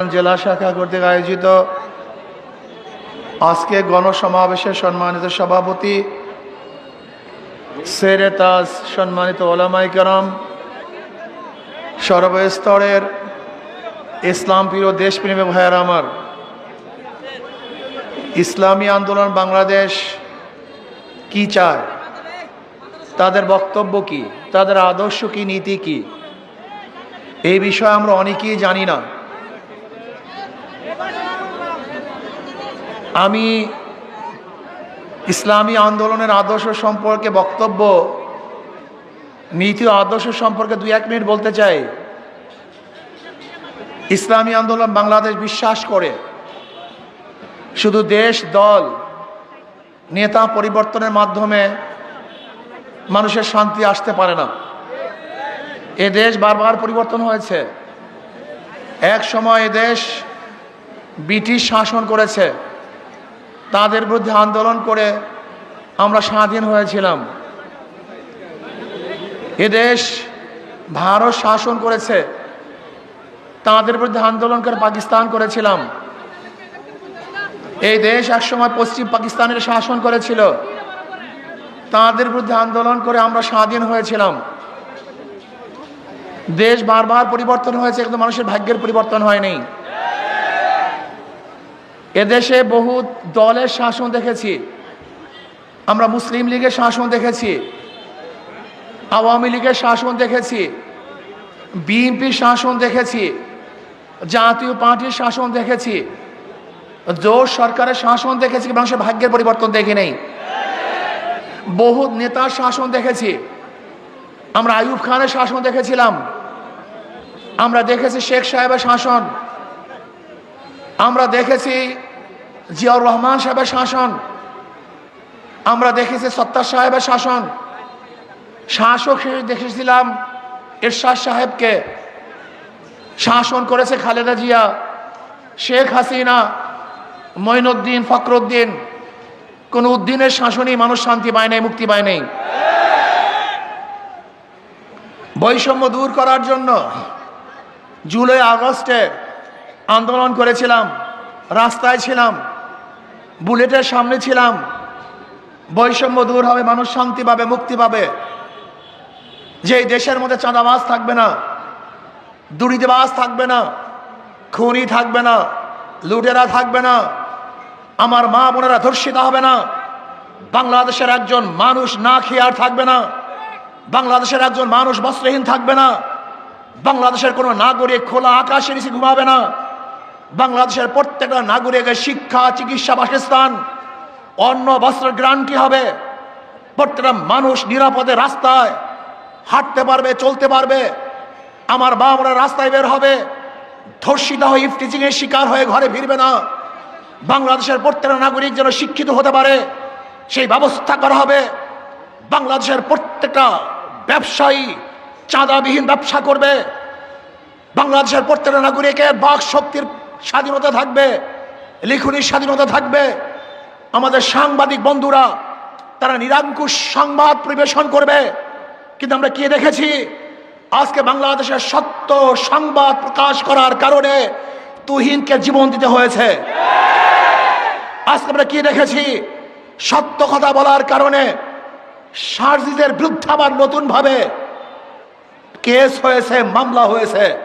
জেলা শাখা কর্তৃক আয়োজিত আজকে গণসমাবেশের সম্মানিত সভাপতি সেরে তাজ সম্মানিত ওলামাই কারাম, সর্বস্তরের ইসলাম প্রিয় দেশপ্রেমী ভাইয়ার আমার, ইসলামী আন্দোলন বাংলাদেশ কি চায়? তাদের বক্তব্য কি? তাদের আদর্শ কি, নীতি কি? এই বিষয়ে আমরা অনেকেই জানি না। আমি ইসলামী আন্দোলনের আদর্শ সম্পর্কে বক্তব্য, নীতি আদর্শ সম্পর্কে দুই এক মিনিট বলতে চাই। ইসলামী আন্দোলন বাংলাদেশ বিশ্বাস করে। শুধু দেশ, দল, নেতা পরিবর্তনের মাধ্যমে মানুষের শান্তি আসতে পারে না। এ দেশ বারবার পরিবর্তন হয়েছে। এক সময় এ দেশ ব্রিটিশ শাসন করেছে। তাদের বিরুদ্ধে আন্দোলন করে আমরা স্বাধীন হয়েছিলাম। এদেশ ভারত শাসন করেছে। তাদের বিরুদ্ধে আন্দোলন করে পাকিস্তান করেছিলাম। এই দেশ একসময় পশ্চিম পাকিস্তানের শাসন করেছিল। তাদের বিরুদ্ধে আন্দোলন করে আমরা স্বাধীন হয়েছিলাম। দেশ বারবার পরিবর্তন হয়েছে, কিন্তু মানুষের ভাগ্যের পরিবর্তন হয়নি। এদেশে বহু দলের শাসন দেখেছি। আমরা মুসলিম লীগের শাসন দেখেছি। আওয়ামী লীগের শাসন দেখেছি। বিএনপির শাসন দেখেছি। জাতীয় পার্টির শাসন দেখেছি। জোর সরকারের শাসন দেখেছি মানুষের ভাগ্যের পরিবর্তন দেখি নেই। বহু নেতার শাসন দেখেছি। আমরা আইয়ুব খানের শাসন দেখেছিলাম। আমরা দেখেছি শেখ সাহেবের শাসন। আমরা দেখেছি জিয়াউর রহমান সাহেবের শাসন। আমরা দেখেছি সত্তার সাহেবের শাসন। শাসক হিসেবে দেখেছিলাম এরশাদ সাহেবকে। শাসন করেছে খালেদা জিয়া, শেখ হাসিনা মঈনুদ্দিন ফখরুদ্দিন। কোন উদ্দিনের শাসনই মানুষ শান্তি পায় নাই, মুক্তি পায় নাই। বৈষম্য দূর করার জন্য জুলাই আগস্টে আন্দোলন করেছিলাম, রাস্তায় ছিলাম, বুলেটের সামনে ছিলাম। বৈষম্য দূর হবে, মানুষ শান্তি পাবে, মুক্তি পাবে। যে দেশের মধ্যে চাঁদাবাজ থাকবে না, দুর্নীতিবাজ থাকবে না, খুনি থাকবে না, লুটেরা থাকবে না, আমার মা বোনেরা ধর্ষিত হবে না, বাংলাদেশের একজন মানুষ না খেয়ে আর থাকবে না, বাংলাদেশের একজন মানুষ বস্ত্রহীন থাকবে না, বাংলাদেশের কোনো নাগরিক খোলা আকাশের নিচে ঘুমাবে না বাংলাদেশের প্রত্যেকটা নাগরিকের শিক্ষা, চিকিৎসা, বাসস্থান, অন্ন বস্ত্রের গ্রান্টি হবে। প্রত্যেকটা মানুষ নিরাপদে রাস্তায় হাঁটতে পারবে, চলতে পারবে। আমার আমরা রাস্তায় বের হবে। ধর্ষিত হয়ে ইফটিচিং এর শিকার হয়ে ঘরে ফিরবে না। বাংলাদেশের প্রত্যেকটা নাগরিক যেন শিক্ষিত হতে পারে, সেই ব্যবস্থা করা হবে। বাংলাদেশের প্রত্যেকটা ব্যবসায়ী চাঁদাবিহীন ব্যবসা করবে। বাংলাদেশের প্রত্যেকটা নাগরিকের বাক শক্তির স্বাধীনতা থাকবে, লিখনির স্বাধীনতা থাকবে। আমাদের সাংবাদিক বন্ধুরা, তারা নিরঙ্কুশ সংবাদ পরিবেশন করবে। কিন্তু আমরা কি দেখেছি? আজকে বাংলাদেশের সত্য সংবাদ প্রকাশ করার কারণে তুহিনকে জীবন দিতে হয়েছে। আজকে আমরা কি দেখেছি? সত্য কথা বলার কারণে সার্জিদের বিরুদ্ধে আবার নতুনভাবে কেস হয়েছে, মামলা হয়েছে।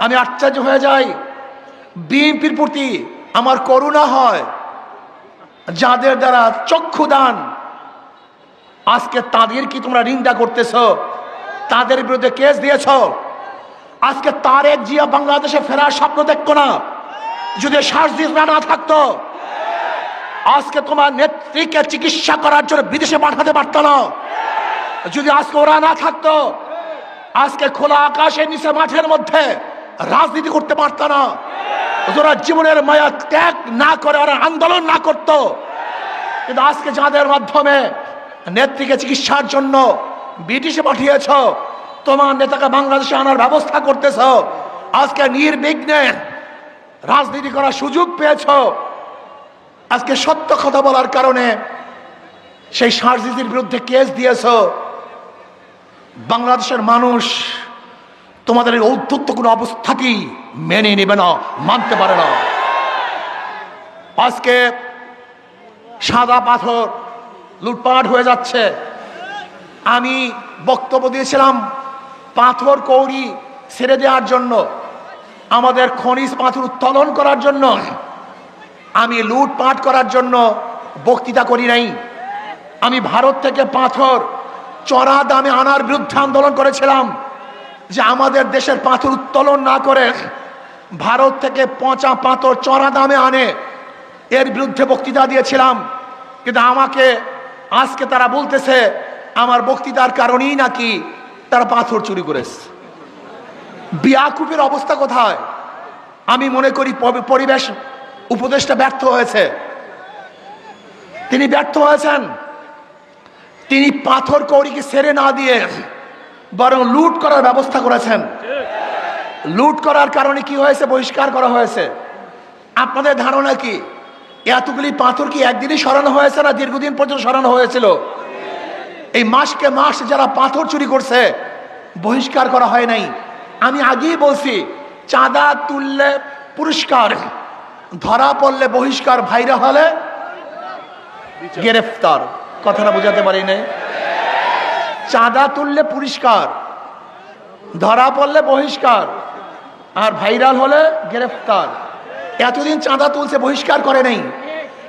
আমি আশ্চর্য হয়ে যাই। বিএনপির প্রতি আমার করুণা হয়, যাদের দ্বারা চক্ষু দান আজকে তাদের কি তোমরা নিন্দা করতেছ? তাদের বিরুদ্ধে কেস দিয়েছ? আজকে তারেক জিয়া বাংলাদেশে ফেরার স্বপ্ন দেখতো না, যদি সার্জিদ না থাকতো। আজকে তোমার নেত্রীকে চিকিৎসা করার জন্য বিদেশে পাঠাতে পারত না। যদি আজকে ওরা না থাকতো, আজকে খোলা আকাশের নিচে মাঠের মধ্যে রাজনীতি করতে পারত না। ওরা জীবনের মায়া ত্যাগ না করে ওরা আন্দোলন না করত, কিন্তু আজকে যাদের মাধ্যমে নেত্রীকে চিকিৎসার জন্য ব্রিটিশে পাঠিয়েছ, তোমার নেতাকে বাংলাদেশে আনার ব্যবস্থা করতেছ, আজকে নির্বিঘ্নে রাজনীতি করার সুযোগ পেয়েছ। আজকে সত্য কথা বলার কারণে সেই সার্জিজির বিরুদ্ধে কেস দিয়েছ। বাংলাদেশের মানুষ তোমাদের এই ঔদ্ধত্য কোনো অবস্থাতেই মেনে নেবে না, মানতে পারে না। আজকে সাদা পাথর লুটপাট হয়ে যাচ্ছে। আমি বক্তব্য দিয়েছিলাম, পাথর কৌড়ি ছেড়ে দেওয়ার জন্য, আমাদের খনিজ পাথর উত্তোলন করার জন্য, আমি লুটপাট করার জন্য বক্তৃতা করি নাই। আমি ভারত থেকে পাথর চড়া দামে আনার বিরুদ্ধে আন্দোলন করেছিলাম। যে আমাদের দেশের পাথর উত্তোলন না করে ভারত থেকে পচা পাথর চড়া দামে আনে। এর বিরুদ্ধে বক্তৃতা দিয়েছিলাম। কিন্তু আমাকে, আজকে তারা বলতেছে, আমার বক্তৃতার কারণেই নাকি তারা পাথর চুরি করেছে। বিয়াকুপের অবস্থা কোথায়? আমি মনে করি পরি- পরিবেশ উপদেশটা ব্যর্থ হয়েছে। তিনি ব্যর্থ হয়েছেন। তিনি পাথর কৌড়িকে সেরে না দিয়ে বরং লুট করার ব্যবস্থা করেছেন। লুট করার কারণে কি হয়েছে, বহিষ্কার করা হয়েছে? আপনাদের ধারণা কি? এতগুলি পাথর কি একদিনই সরানো হয়েছে না দীর্ঘদিন পর্যন্ত সরানো হয়েছিল? এই মাসকে মাস যারা পাথর চুরি করছে, বহিষ্কার করা হয় নাই। আমি আগেই বলছি, চাঁদা তুললে পুরস্কার, ধরা পড়লে বহিষ্কার, ভাইরা হলে গ্রেফতার। কথাটা বোঝাতে পারি নাই। চাঁদা তুললে পুরস্কার ধরা পড়লে বহিষ্কার, আর ভাইরাল হলে গ্রেফতার। এতদিন চাঁদা তুলছে, বহিষ্কার করে নাই।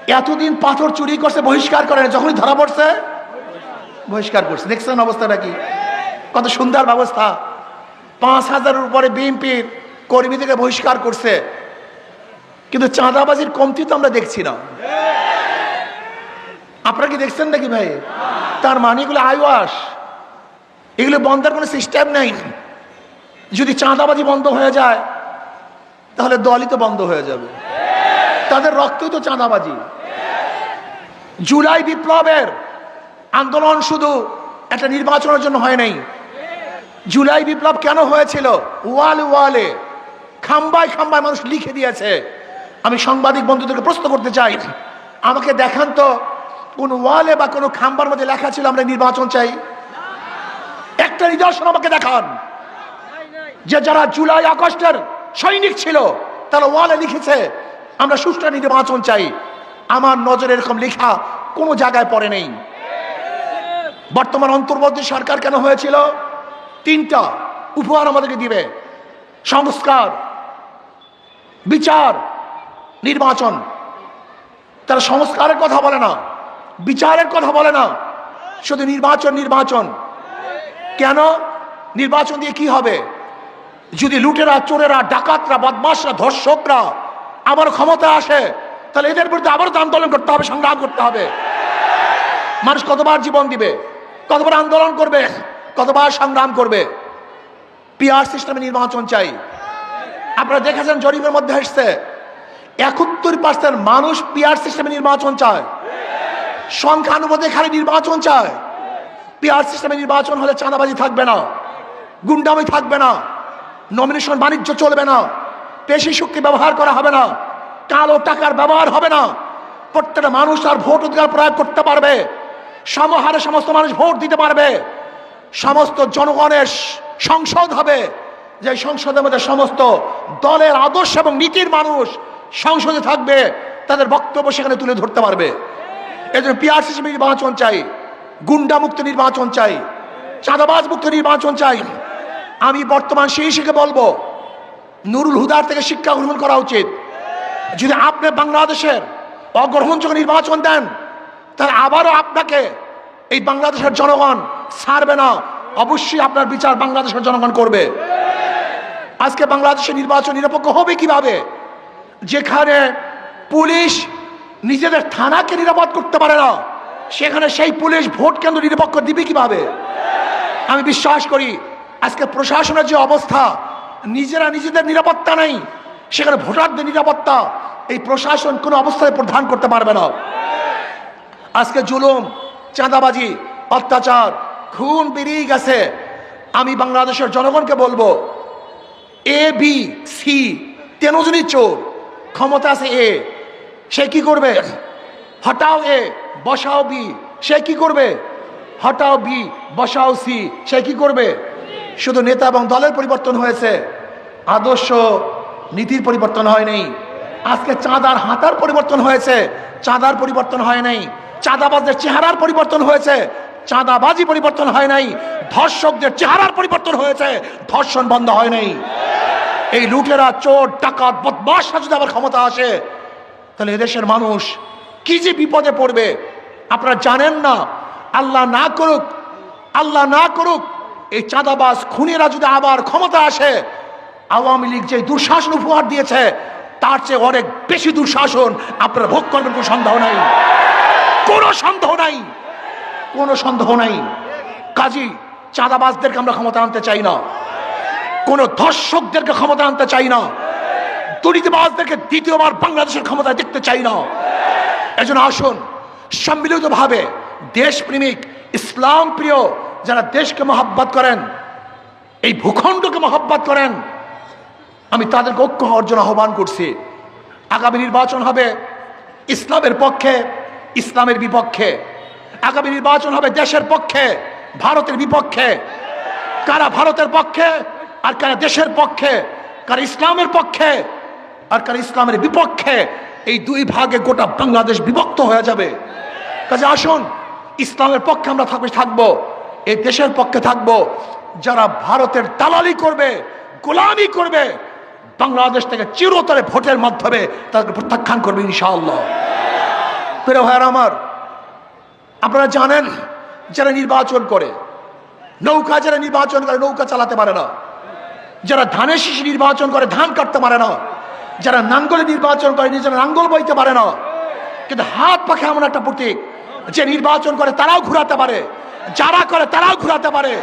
এতদিন পাথর চুরি করছে, বহিষ্কার করে নাই। যখনই ধরা পড়ছে, বহিষ্কার করছে। দেখছেন অবস্থাটা কি? কত সুন্দর ব্যবস্থা। পাঁচ হাজারের উপরে বিএনপির কর্মীদেরকে বহিষ্কার করছে। কিন্তু চাঁদাবাজির কমতি তো আমরা দেখছি না। আপনারা কি দেখছেন নাকি ভাই? তার মানিগুলো আইওয়াস। এগুলো বন্ধের কোনো সিস্টেম নেই। যদি চাঁদাবাজি বন্ধ হয়ে যায়, তাহলে দলই তো বন্ধ হয়ে যাবে। তাদের রক্তই তো চাঁদাবাজি। জুলাই বিপ্লবের আন্দোলন শুধু একটা নির্বাচনের জন্য হয় নাই। জুলাই বিপ্লব কেন হয়েছিল? ওয়াল ওয়ালে, খাম্বায় খাম্বায় মানুষ লিখে দিয়েছে। আমি সাংবাদিক বন্ধুদেরকে প্রশ্ন করতে চাই, আমাকে দেখান তো কোন ওয়ালে বা কোনো খাম্বার মধ্যে লেখা ছিল আমরা নির্বাচন চাই। একটা নিদর্শন আমাকে দেখান। যে যারা জুলাই আগস্টের সৈনিক ছিল, তারা ওয়ালে লিখেছে, আমরা সুষ্ঠু নির্বাচন চাই। আমার নজরে এরকম লেখা কোনো জায়গায় পড়ে নেই। বর্তমান অন্তর্বর্তী সরকার কেন হয়েছিল? তিনটা উপহার আমাদেরকে দিবে। সংস্কার, বিচার, নির্বাচন। তারা সংস্কারের কথা বলে না, বিচারের কথা বলে না। শুধু নির্বাচন নির্বাচন। কেন? নির্বাচন দিয়ে কি হবে? যদি লুটেরা, চোরেরা, ডাকাতরা বদমাসরা ধর্ষকরা আবার ক্ষমতা আসে, তাহলে এদের বিরুদ্ধে আবারও আন্দোলন করতে হবে, সংগ্রাম করতে হবে। মানুষ কতবার জীবন দিবে? কতবার আন্দোলন করবে? কতবার সংগ্রাম করবে? পিআর সিস্টেমে নির্বাচন চাই। আপনারা দেখেছেন জরিপের মধ্যে এসছে, একাত্তর পার্সেন্ট মানুষ পিআর সিস্টেমে নির্বাচন চায়। সংখ্যানুপাতে খালি নির্বাচন চায়। পিআর সিস্টেমে নির্বাচন হলে চাঁদাবাজি থাকবে না, গুন্ডামি থাকবে না নমিনেশন বাণিজ্য চলবে না, পেশি শক্তি ব্যবহার করা হবে না, কালো টাকার ব্যবহার হবে না, প্রত্যেকটা মানুষ আর ভোট অধিকার প্রয়োগ করতে পারবে, সমহারে সমস্ত মানুষ ভোট দিতে পারবে, সমস্ত জনগণের সংসদ হবে, যে সংসদের মধ্যে সমস্ত দলের আদর্শ এবং নীতির মানুষ সংসদে থাকবে, তাদের বক্তব্য সেখানে তুলে ধরতে পারবে। এই জন্য পিআরসি নির্বাচন চাই। গুন্ডা মুক্ত নির্বাচন চাই চাঁদাবাজ মুক্ত নির্বাচন চাই। আমি বর্তমান সেই শিখে বলব, নুরুল হুদার থেকে শিক্ষা গ্রহণ করা উচিত। যদি আপনি বাংলাদেশের অগ্রহণযোগ্য নির্বাচন দেন, তাহলে আবারও আপনাকে এই বাংলাদেশের জনগণ ছাড়বে না। অবশ্যই আপনার বিচার বাংলাদেশের জনগণ করবে। আজকে বাংলাদেশের নির্বাচন নিরপেক্ষ হবে কীভাবে? যেখানে পুলিশ নিজেদের থানাকে নিরাপদ করতে পারে না। সেখানে সেই পুলিশ ভোট কেন্দ্র নিরপেক্ষ দিবে কীভাবে? আমি বিশ্বাস করি, আজকে প্রশাসনের যে অবস্থা, নিজেরা নিজেদের নিরাপত্তা নেই, সেখানে ভোটারদের নিরাপত্তা, এই প্রশাসন কোনো অবস্থায় প্রধান করতে পারবে না। আজকে জুলুম, চাঁদাবাজি, অত্যাচার, খুন বেরিয়ে গেছে। আমি বাংলাদেশের জনগণকে বলব, এ, বি, সি তেনজনই চোর, ক্ষমতা আছে এ, সে কি করবে? হটাও এ। বসাও বি সে কি করবে? হটাও বি বসাও সি, সে কি করবে? শুধু নেতা এবং দলের পরিবর্তন হয়েছে। আদর্শ নীতির পরিবর্তন হয়নি আজকে চাঁদার হাতার পরিবর্তন হয়েছে। চাঁদার পরিবর্তন হয় নাই। চাঁদাবাজদের চেহারার পরিবর্তন হয়েছে। চাঁদাবাজি পরিবর্তন হয় নাই। ধর্ষকদের চেহারার পরিবর্তন হয়েছে। ধর্ষণ বন্ধ হয় নাই। এই লুটেরা, চোর, ডাকাত বদমাসরা যদি আবার ক্ষমতা আসে। তাহলে এদেশের মানুষ কি যে বিপদে পড়বে? আপনারা জানেন না। আল্লাহ না করুক, আল্লাহ না করুক, এই চাঁদাবাজ খুনিরা যদি আবার ক্ষমতা আসে, আওয়ামী লীগ যে দুঃশাসন উপহার দিয়েছে, তার চেয়ে অনেক বেশি দুঃশাসন আপনারা ভোগ করবেন, কোনো সন্দেহ নাই। কোনো সন্দেহ নাই। কোনো সন্দেহ নাই। কাজী, চাঁদাবাজদেরকে আমরা ক্ষমতা আনতে চাই না। কোনো ধর্ষকদেরকে ক্ষমতা আনতে চাই না। দুর্নীতিবাজদেরকে দ্বিতীয়বার বাংলাদেশের ক্ষমতায় দেখতে চাই না। এজন্য আসুন, সম্মিলিতভাবে দেশপ্রেমিক ইসলাম প্রিয় যারা দেশকে মহাব্বত করেন, এই ভূখণ্ডকে মহাব্বত করেন, আমি তাদেরকে ঐক্য অর্জন আহ্বান করছি। আগামী নির্বাচন হবে ইসলামের পক্ষে, ইসলামের বিপক্ষে। আগামী নির্বাচন হবে দেশের পক্ষে, ভারতের বিপক্ষে। কারা ভারতের পক্ষে আর কারা দেশের পক্ষে, কারা ইসলামের পক্ষে আর কারা ইসলামের বিপক্ষে। এই দুই ভাগে গোটা বাংলাদেশ বিভক্ত হয়ে যাবে। কাজে আসুন, ইসলামের পক্ষে আমরা থাকবে, থাকব, এই দেশের পক্ষে থাকব। যারা ভারতের দালালি করবে, গোলামি করবে, বাংলাদেশ থেকে চিরতরে ভোটের মাধ্যমে তাদেরকে প্রত্যাখ্যান করবে ইনশাআল্লাহ। প্রিয় ভাইয়ার আমার, আপনারা জানেন, যারা নির্বাচন করে, নৌকা যারা নির্বাচন করে, নৌকা চালাতে পারে না। যারা ধানের শিশি নির্বাচন করে, ধান কাটতে পারে না। যারা নাঙ্গলে নির্বাচন করে, নিজেরা নাঙ্গল বইতে পারে না। কিন্তু হাত পাখে এমন একটা প্রতীক, যে নির্বাচন করে তারাও ঘুরাতে পারে, যারা করে তারাও ঘুরাতে পারে।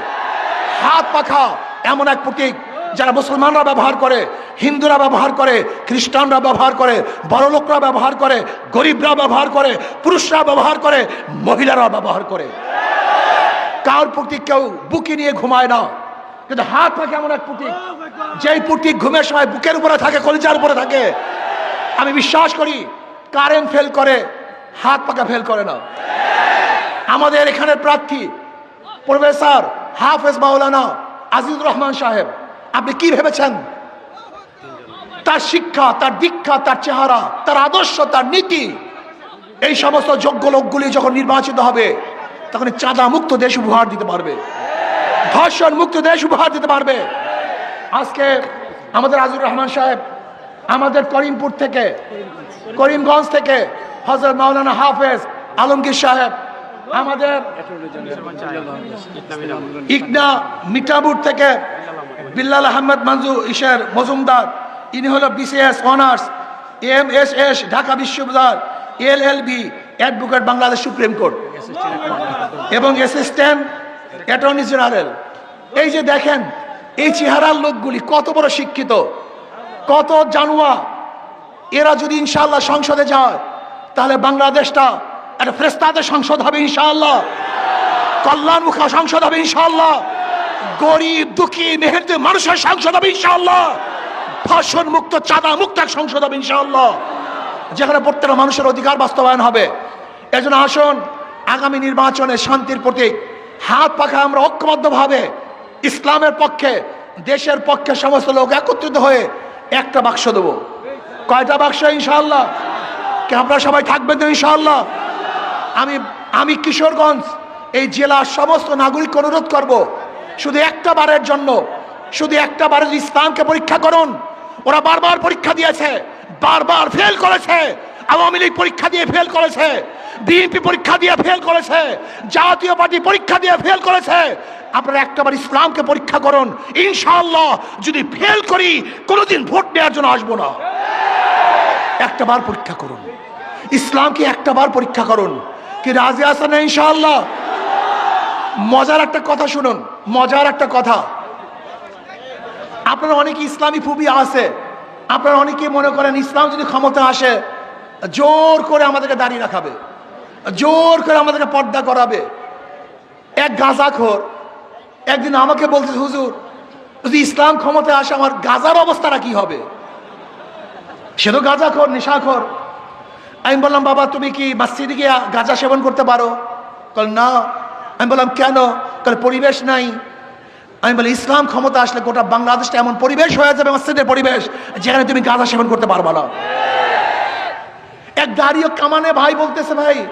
হাত পাখা এমন এক প্রতীক, যারা মুসলমানরা ব্যবহার করে, হিন্দুরা ব্যবহার করে, খ্রিস্টানরা ব্যবহার করে বড় লোকরা ব্যবহার করে, গরিবরা ব্যবহার করে, পুরুষরা ব্যবহার করে, মহিলারা ব্যবহার করে। কার প্রতীক কেউ বুকে নিয়ে ঘুমায় না? কিন্তু হাত পাখে এমন এক প্রতীক যেই প্রতীক ঘুমের সময় বুকের উপরে থাকে কলিজার উপরে থাকে। আমি বিশ্বাস করি কারেন্ট ফেল করে হাত পাকা ফেল করে না। আমাদের এখানের প্রার্থী প্রফেসর হাফেজ মাওলানা আজিজুর রহমান সাহেব আপনি কি ভেবেছেন? তার শিক্ষা তার দীক্ষা তার চেহারা তার আদর্শ তার নীতি এই সমস্ত যোগ্য লোকগুলি যখন নির্বাচিত হবে তখন চাঁদা মুক্ত দেশ উপহার দিতে পারবে। ধর্ষণ মুক্ত দেশ উপহার দিতে পারবে। আজকে আমাদের আজুর রহমান সাহেব আমাদের করিমপুর থেকে, করিমগঞ্জ থেকে হজরত মাওলানা হাফেজ আলমগীর সাহেব, আমাদের ইকনা মিঠাপুর থেকে বিল্লাল আহমেদ মঞ্জু ইশের মজুমদার, ইনি হলো BCS honours M S S Dhaka বিশ্ববিদ্যালয় L L B advocate Bangladesh supreme court এবং অ্যাসিস্ট্যান্ট অ্যাটর্নি জেনারেল। এই যে দেখেন, এই চেহারার লোকগুলি কত বড় শিক্ষিত, কত জানুয়া। এরা যদি ইনশাল্লাহ সংসদে যায়, তাহলে বাংলাদেশটা একটা ফ্রেস্তাদের সংসদ হবে ইনশাআল্লাহ। কল্যাণমুখা সংসদ হবে ইনশাআল্লাহ। গরিব, দুঃখী মেহেরতে মানুষের সংসদ হবে ইনশাআল্লাহ। ধর্ষণ মুক্ত চাঁদা মুক্ত এক সংসদ হবে ইনশাআল্লাহ। যেখানে প্রত্যেকটা মানুষের অধিকার বাস্তবায়ন হবে। এজন্য আসুন, আগামী নির্বাচনে শান্তির প্রতীক হাত পাখা আমরা ঐক্যবদ্ধভাবে ইসলামের পক্ষে, দেশের পক্ষে সমস্ত লোক একত্রিত হয়ে একটা বাক্স দেবো। কয়টা বাক্স ইনশাআল্লাহ? কে, আপনারা সবাই থাকবেন তো ইনশাআল্লাহ? আমি আমি কিশোরগঞ্জ, এই জেলার সমস্ত নাগরিক অনুরোধ করব, শুধু একটা বারের জন্য, শুধু একটা বারের ইসলামকে পরীক্ষা করুন। ওরা বারবার পরীক্ষা দিয়েছে, বারবার ফেল করেছে, আওয়ামী লীগ পরীক্ষা দিয়ে ফেল করেছে। বিএনপি পরীক্ষা দিয়ে ফেল করেছে, জাতীয় পার্টি পরীক্ষা দিয়ে ফেল করেছে। আপনারা একটাবার ইসলামকে পরীক্ষা করুন। ইনশাআল্লাহ, যদি ফেল করি, কোনোদিন ভোট নেওয়ার জন্য আসব না। একটাবার পরীক্ষা করুন। ইসলামকে একটা বার পরীক্ষা করুন। কি রাজি আছেন না, ইনশাআল্লাহ? মজার একটা কথা শুনুন, মজার একটা কথা। আপনারা অনেকে ইসলামী ফুবি আছে। আপনারা অনেকে মনে করেন ইসলাম যদি ক্ষমতা আসে, জোর করে আমাদেরকে দাঁড়িয়ে রাখাবে। জোর করে আমাদেরকে পর্দা করাবে। এক গাঁজাখোর একদিন আমাকে বলছে, হুজুর, যদি ইসলাম ক্ষমতায় আসে, আমার গাজার অবস্থাটা কি হবে? সে তো গাঁজাখোর, নেশাখোর। আমি বললাম, বাবা, তুমি কি মসজিদে গিয়ে গাঁজা সেবন করতে পারো? কল, না। আমি বললাম, কেন? কাল, পরিবেশ নাই। আমি বলি, ইসলাম ক্ষমতা আসলে গোটা বাংলাদেশটা এমন পরিবেশ হয়ে যাবে, মসজিদের পরিবেশ, যেখানে তুমি গাঁজা সেবন করতে পারবা না। এক দাঁড়িয়ে কামানে ভাই বলতেছে, ভাই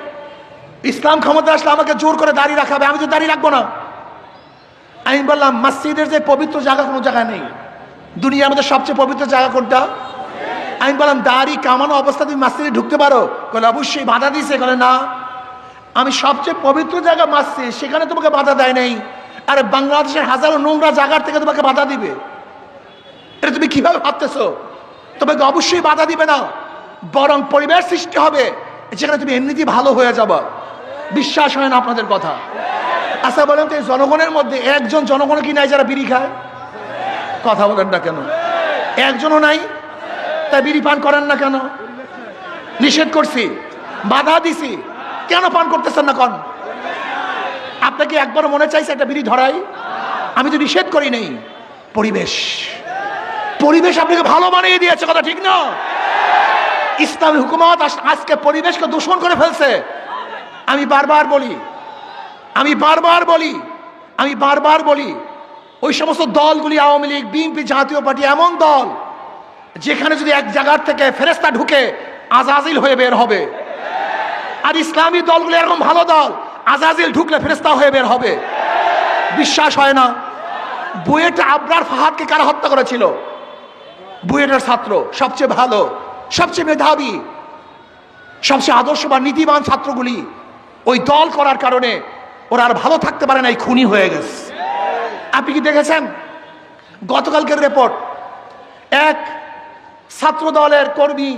ইসলাম ক্ষমতা আসলে আমাকে জোর করে দাঁড়িয়ে রাখাবে আমি তো দাঁড়িয়ে রাখব না। আমি বললাম, মসজিদের যে পবিত্র জায়গা কোনো জায়গায় নেই। দুনিয়ার মধ্যে সবচেয়ে পবিত্র জায়গা কোনটা? আমি বললাম, দাড়ি কামানো অবস্থা তুমি মসজিদে ঢুকতে পারো? বলে অবশ্যই বাধা দিছে। বলে না। আমি সবচেয়ে পবিত্র জায়গা মাসছি সেখানে তোমাকে বাধা দেয় নাই। আরে বাংলাদেশের হাজারো নোংরা জায়গার থেকে তোমাকে বাধা দিবে। এটা তুমি কীভাবে ভাবতেছো? তোমাকে অবশ্যই বাধা দিবে না। বরং পরিবেশ সৃষ্টি হবে, যেখানে তুমি এমনিতেই ভালো হয়ে যাবা। বিশ্বাস হয় না আপনাদের কথা। আচ্ছা বলেন তো এই জনগণের মধ্যে একজন জনগণ কি নাই যারা বিড়ি খায়? কথা বলেন না কেন? একজনও নাই? তাই বিড়ি পান করেন না কেন? নিষেধ করছি। বাধা দিছি। কেন পান করতেছেন না কন? আপনাকে একবার মনে চাইছে একটা বিড়ি ধরাই? আমি তো নিষেধ করি নেই। পরিবেশ। পরিবেশ আপনাকে ভালো বানিয়ে দিয়েছে, কথা ঠিক না? ইসলামী হুকুমত আজ- আজকে পরিবেশকে দূষণ করে ফেলছে। আমি বারবার বলি, আমি বারবার বলি, আমি বারবার বলি, ওই সমস্ত দলগুলি আওয়ামী লীগ, বিএনপি জাতীয় পার্টি এমন দল, যেখানে যদি এক জায়গার থেকে ফেরেস্তা ঢুকে আজাজিল হয়ে বের হবে। আর ইসলামী দলগুলো এরকম ভালো দল, আজাজিল ঢুকলে ফেরেস্তা হয়ে বের হবে। বিশ্বাস হয় না। বুয়েটে আবরার ফাহাদকে কারা হত্যা করেছিল? বুয়েটের ছাত্র, সবচেয়ে ভালো, সবচেয়ে মেধাবী, সবচেয়ে আদর্শ বা নীতিবান ছাত্রগুলি ওই দল করার কারণে ওরা আর ভালো থাকতে পারে না, এই খুনি হয়ে গেছে। আপনি কি দেখেছেন? গতকালকের রিপোর্ট এক ছাত্র দলের কর্মী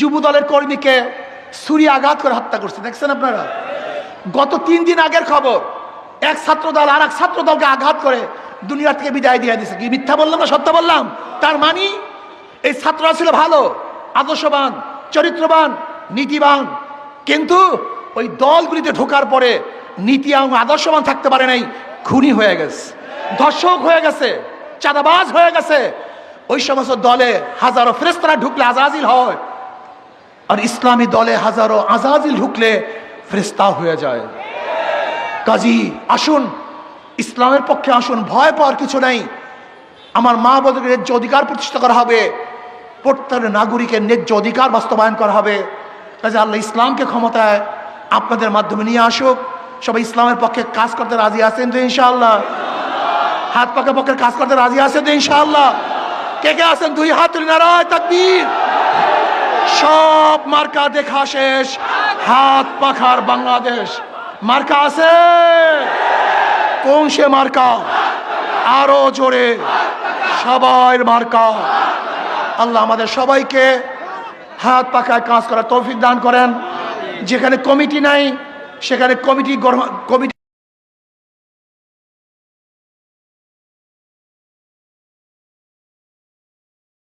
যুব দলের কর্মীকে ছুরি আঘাত করে হত্যা করছে। দেখছেন আপনারা? গত তিন দিন আগের খবর, এক ছাত্র দল আর এক ছাত্র দলকে আঘাত করে দুনিয়ার থেকে বিদায় দিয়ে দিছে কি মিথ্যা বললাম না সত্য বললাম? তার মানি এই ছাত্ররা ছিল ভালো, আদর্শবান, চরিত্রবান, নীতিবান। কিন্তু ওই দলগুলিতে ঢোকার পরে নীতি এবং আদর্শবান থাকতে পারে নাই, খুনি হয়ে গেছে। ধর্ষক হয়ে গেছে, চাঁদাবাজ হয়ে গেছে। ওই সমস্ত দলে হাজারো ফেরেস্তারা ঢুকলে আজাজিল হয় আর ইসলামী দলে হাজারো আজাজিল ঢুকলে ফেরেস্তা হয়ে যায়। কাজী, আসুন, ইসলামের পক্ষে আসুন, ভয় পাওয়ার কিছু নেই। আমার মা বলতে ন্যায্য অধিকার প্রতিষ্ঠা করা হবে। প্রত্যেক নাগরিকের ন্যায্য অধিকার বাস্তবায়ন করা হবে। কাজে আল্লাহ ইসলামকে ক্ষমতায় আপনাদের মাধ্যমে নিয়ে আসুক। সবাই ইসলামের পক্ষে কাজ করতে রাজি আছেন তো ইনশাআল্লাহ? হাত পাকা পক্ষের কাজ করতে রাজি আছেন তো ইনশাআল্লাহ? কে কে আছেন? দুই হাত তুলে নারায় তাকবীর। সব মার্কা দেখা শেষ। হাত পাখার বাংলাদেশ। মার্কা আছে? কোন সে মার্কা? আরও জোরে। সবাই মার্কা। আল্লাহ আমাদের সবাইকে হাত পাখায় কাজ করার তৌফিক দান করেন। যেখানে কমিটি নাই সেখানে কমিটি কমিটি